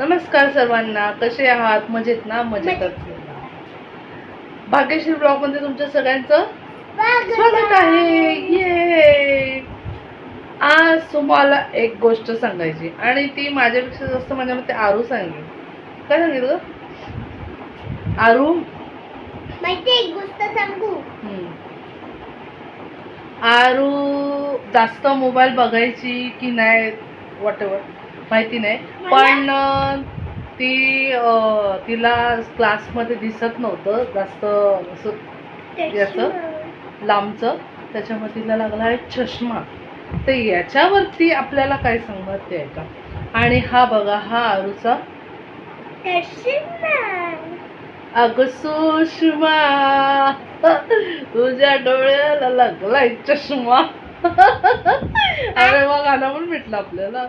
नमस्कार सर्वांना कसे आहात? मजेत ना? मजेतच भाग्यश्री ब्लॉगमध्ये तुमच्या सगळ्यांचं स्वागत आहे. ये आज तुम्हाला एक गोष्ट सांगायची आणि ती माझ्यापेक्षा जास्त माझ्या मते आरू सांगेल काय सांगितलं आरू? माहिती एक गोष्ट सांगू. आरू जास्त मोबाईल बघायची की नाही? वॉट माहिती नाही. पण ती तिला क्लासमध्ये दिसत नव्हतं. जास्त असं याचं? लांबचं. त्याच्यामध्ये तिला लागला आहे चष्मा. तर याच्यावरती आपल्याला काय सांगणार ते ऐका आणि हा बघा हा आरूचा अगं सुषमा. तुझ्या डोळ्याला लागलाय चष्मा. अरे मग गाणं पण भेटलं आपल्याला.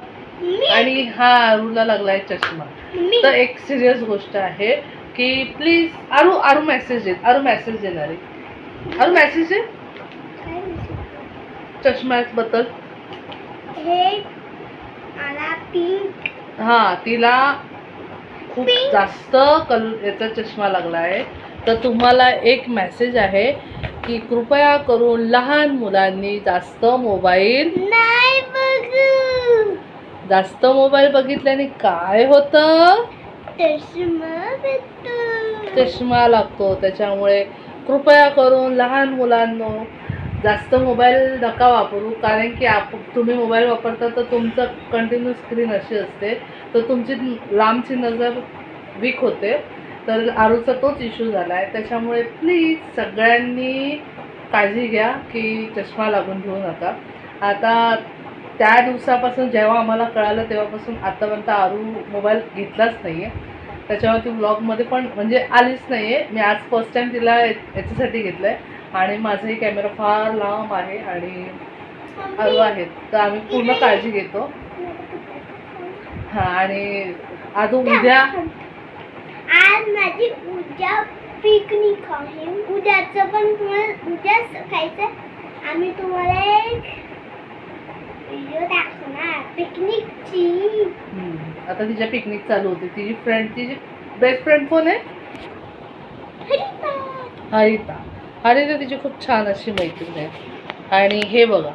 आणि हा आरूला लागलाय चष्मा. तर एक सिरियस गोष्ट आहे की प्लीज आरू आरू मेसेज दे आरू मेसेज देणार आहे. आरू मेसेज दे. चष्म्याबद्दल. हे हा तिला खूप. जास्त कल याचा चष्मा लागला आहे तर तुम्हाला एक मेसेज आहे की कृपया करून लहान मुलांनी जास्त मोबाईल जास्त मोबाईल बघितल्याने काय होतं? चष्मा लागतो. त्याच्यामुळे कृपया करून लहान मुलांनो जास्त मोबाईल नका वापरू. कारण की आप तुम्ही मोबाईल वापरता तर तुमचं कंटिन्यू स्क्रीन अशी असते. तर तुमची लांबची नजर वीक होते. तर आरूचा तोच इश्यू झाला आहे त्याच्यामुळे प्लीज सगळ्यांनी काळजी घ्या की चष्मा लागून घेऊ नका. आता त्या दिवसापासून जेव्हा आम्हाला कळालं तेव्हापासून आतापर्यंत आरू मोबाईल घेतलाच नाही आहे त्याच्यावरती ब्लॉगमध्ये पण म्हणजे आलीच नाही आहे मी आज फर्स्ट टाईम तिला याच्यासाठी घेतलं आहे आणि माझाही कॅमेरा फार लांब आहे आणि आरू आहेत. तर आम्ही पूर्ण काळजी घेतो. हां आणि आदू उद्या आज माझी उद्या पिकनिक आहे. उद्याचं पण तुम्हाला उद्याच खायचं आम्ही तुम्हाला एक व्हिडिओ दाखवणार पिकनिकची हम्म, आता तिच्या पिकनिक चालू होती. तिची फ्रेंड तिची बेस्ट फ्रेंड कोण आहे? हरिता. हरिता. तिची खूप छान अशी मैत्रीण आहे. आणि हे बघा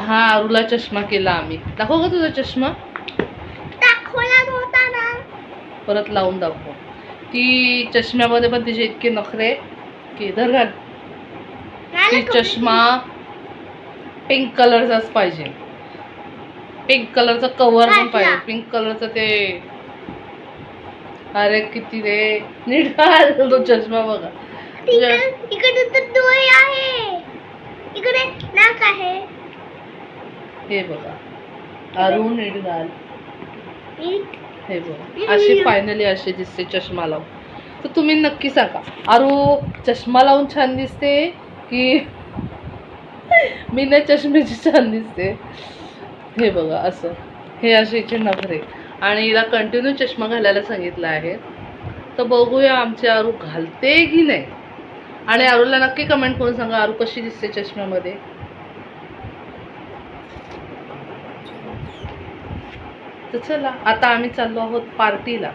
हा आरूला चष्मा केला आम्ही. दाखव का तुझा चष्मा. दाखवला नव्हता ना. परत लावून दाखव. ती चष्म्यामध्ये पण तिचे इतके नखरे की धर घाल. ती चष्मा पिंक कलरचाच पाहिजे. पिंक कलरचं कवर पण. पाहिजे. पिंक कलरचं ते अरे किती रे. नीट तो चष्मा बघा. इकडे तर डोळे आहे. इकडे नाक आहे. हे बघा. अरुण नीट घाल हे बघा. अशी फायनली अशी दिसते चष्मा लावून. तर तुम्ही नक्की सांगा. अरू चष्मा लावून छान दिसते की मी नाही चष्म्याची छान दिसते. हे बघा असं. हे असे हिचे नखरे. आणि हिला कंटिन्यू चष्मा घालायला सांगितलं आहे. तर बघूया आमची आरू घालते की नाही. आणि आरूला नक्की कमेंट करून सांगा आरू कशी दिसते चष्म्यामध्ये? तर चला आता आम्ही चाललो आहोत पार्टीला.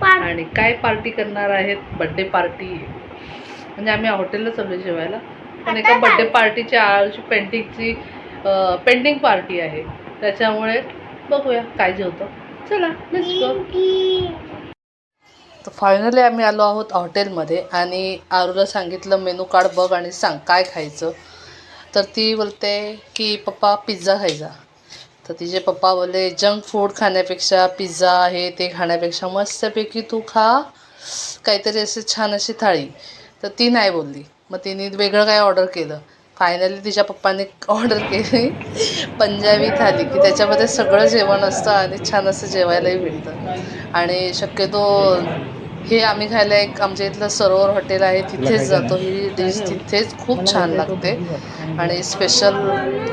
पार आणि काय पार्टी करणार आहेत? बड्डे पार्टी म्हणजे आम्ही हॉटेलला चाललो जेवायला. पण एका बड्डे? पार्टीच्या आळची पेंटिंगची पेंटिंग पार्टी आहे. त्याच्यामुळे बघूया काय जेवतो चला तर फायनली आम्ही आलो आहोत हॉटेलमध्ये आणि आरूला सांगितलं मेनू कार्ड बघ आणि सांग काय खायचं? तर ती बोलते की पप्पा पिझ्झा खायचा. तर तिचे पप्पा बोलले जंक फूड खाण्यापेक्षा पिझ्झा हे ते खाण्यापेक्षा मस्तपैकी तू खा. काहीतरी असे छान अशी थाळी. तर ती नाही बोलली. मग तिने वेगळं काय ऑर्डर केलं? फायनली तिच्या पप्पाने ऑर्डर केली. पंजाबी थाली की त्याच्यामध्ये सगळं जेवण असतं आणि छान असं जेवायलाही भेटतं आणि शक्यतो हे आम्ही खायला एक आमच्या इथलं सरोवर हॉटेल आहे तिथेच जातो. ही डिश तिथेच खूप छान लागते. आणि स्पेशल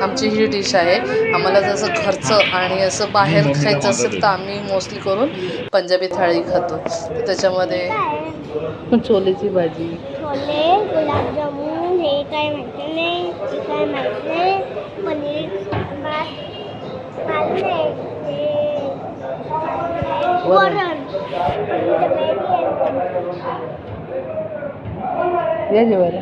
आमची ही डिश आहे. आम्हाला जसं घरचं आणि असं बाहेर खायचं असेल तर आम्ही मोस्टली करून पंजाबी थाळी खातो. त्याच्यामध्ये छोलेची भाजी. छोले गुलाबजामुन हे काय माहिती नाही हे काय माहिती नाही पनीर हे वरण. या जेवायला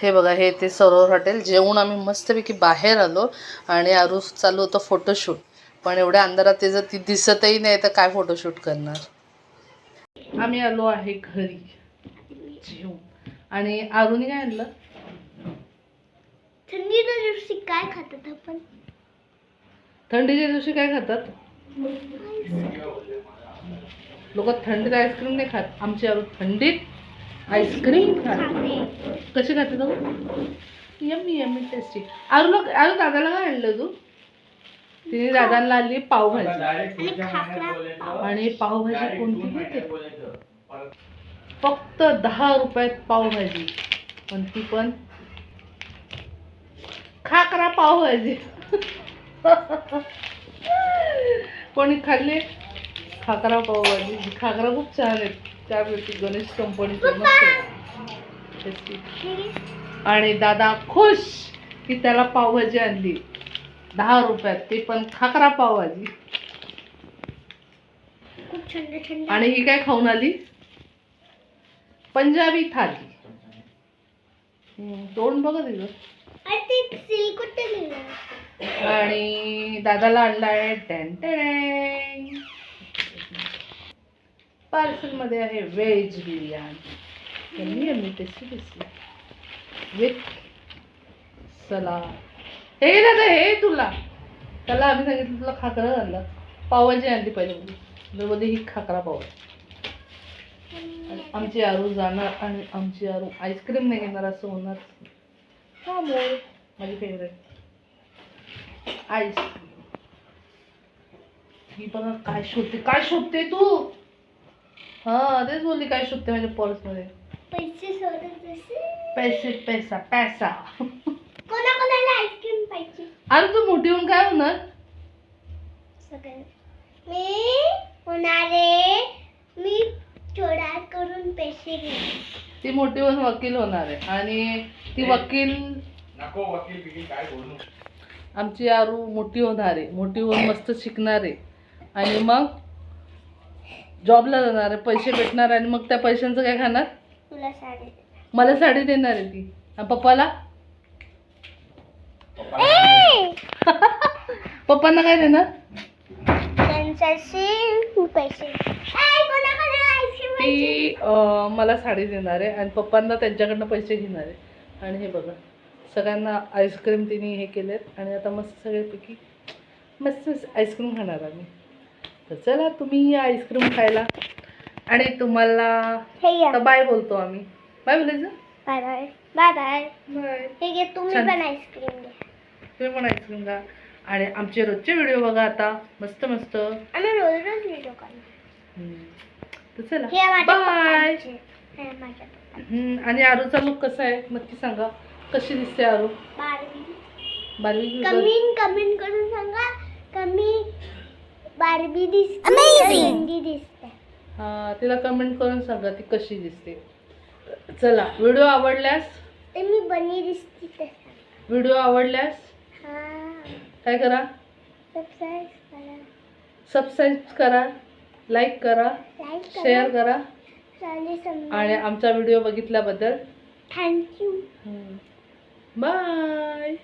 हे बघा हे ते सरोवर हॉटेल. जेवून आम्ही मस्तपैकी बाहेर आलो आणि आरू चालू होतं फोटोशूट पण एवढ्या अंधारात ते जर ती दिसतही नाही तर काय फोटोशूट करणार? आम्ही आलो आहे घरी. आणि आरूने काय आणलं? थंडीच्या दिवशी काय खातात आपण? थंडीच्या दिवशी काय खातात? लोक थंडीत आईस्क्रीम नाही खात. आमची आरू थंडीत आईस्क्रीम खाते. कशी खाते तू? Yummy yummy tasty Aru Aru दादाला काय आणलं तू? तिने दादाला आणली पावभाजी. आणि पावभाजी कोणती माहिती फक्त दहा रुपयात पावभाजी. पण ती पण खाकरा पावभाजी. कोणी खाल्ली? खाकरा पावभाजी. खाकरा खूप छान आहेत. त्यापैकी गणेश कंपनीचे मस्त आहेत. Tasty. आणि दादा खुश की त्याला पावभाजी आणली. दहा रुपयात. ते पण खाकरा पावभाजी. आणि ही काय खाऊन आली? पंजाबी थाली. तोंड बघा तिचं. आणि दादाला आणला आहे? टॅन टॅन. पार्सलमध्ये आहे veg biryani. Yummy yummy tasty tasty with salad हे दादा हे तुला. त्याला आम्ही सांगितलं तुला खाकरा आणला. पावभाजी आणली पहिले. बोलली ही खाकरा पाव आणि आमची आरू जाणार आणि आमची आरू आईस्क्रीम नाही घेणार असं होणार. हा मोर. माझी फेवरेट आईस्क्रीम ही बघा काय शोधते काय शोधते तू? हा तेच बोलली काय शोधते माझ्या पर्समध्ये. पैसे पैसे पैसा पैसा. कोणा कोणाला आईस्क्रीम पाहिजे? अरे तू मोठी होऊन काय होणार? मी होणारे मी थोडा करून पैसे घेईन ती मोठी होऊन वकील होणार आहे. आणि ती वकील नको वकील बिकील काय बोलू. आमची आरू मोठी होणार आहे. मोठी होऊन मस्त शिकणार आहे. आणि मग जॉबला जाणार आहे. पैसे भेटणार आणि मग त्या पैशांचं काय खाणार? तुला साडी दे. मला साडी देणार आहे ती. आणि पप्पाला! पप्पांना काय देणार? त्यांच्याशी पैसे अं, मला साडी देणार आहे आणि पप्पांना त्यांच्याकडनं पैसे घेणार आहे. आणि हे बघा सगळ्यांना आईस्क्रीम तिने हे केलेत आणि आता मस्त सगळ्यापैकी मस्त आईस्क्रीम खाणार आम्ही. तर चला तुम्ही या आईस्क्रीम खायला. आणि तुम्हाला घ्या बाय बोलतो आम्ही. बाय बोलायचं? Bye bye. Bye bye. Bye. हे तुम्ही. पण आईस्क्रीम घ्या तुम्ही पण आईस्क्रीम खा. आणि आमचे रोजचे व्हिडिओ बघा आता. मस्त मस्त. आम्ही रोज रोज व्हिडिओ हम्म. तर चला. बाय. हे आणि आरूचा लुक कसा आहे? नक्की सांगा. कशी दिसते Aru? Barbie Barbie comment comment करून सांगा. कमी बारबी दिसते हा तिला कमेंट करून सांगा ती कशी दिसते. चला व्हिडिओ आवडल्यास? मी बनी दिसते व्हिडिओ आवडल्यास? हा. काय करा? सबस्क्राईब करा. सबस्क्राईब करा. लाईक करा लाईक शेअर करा. आणि आमचा व्हिडिओ बघितल्याबद्दल. Thank you bye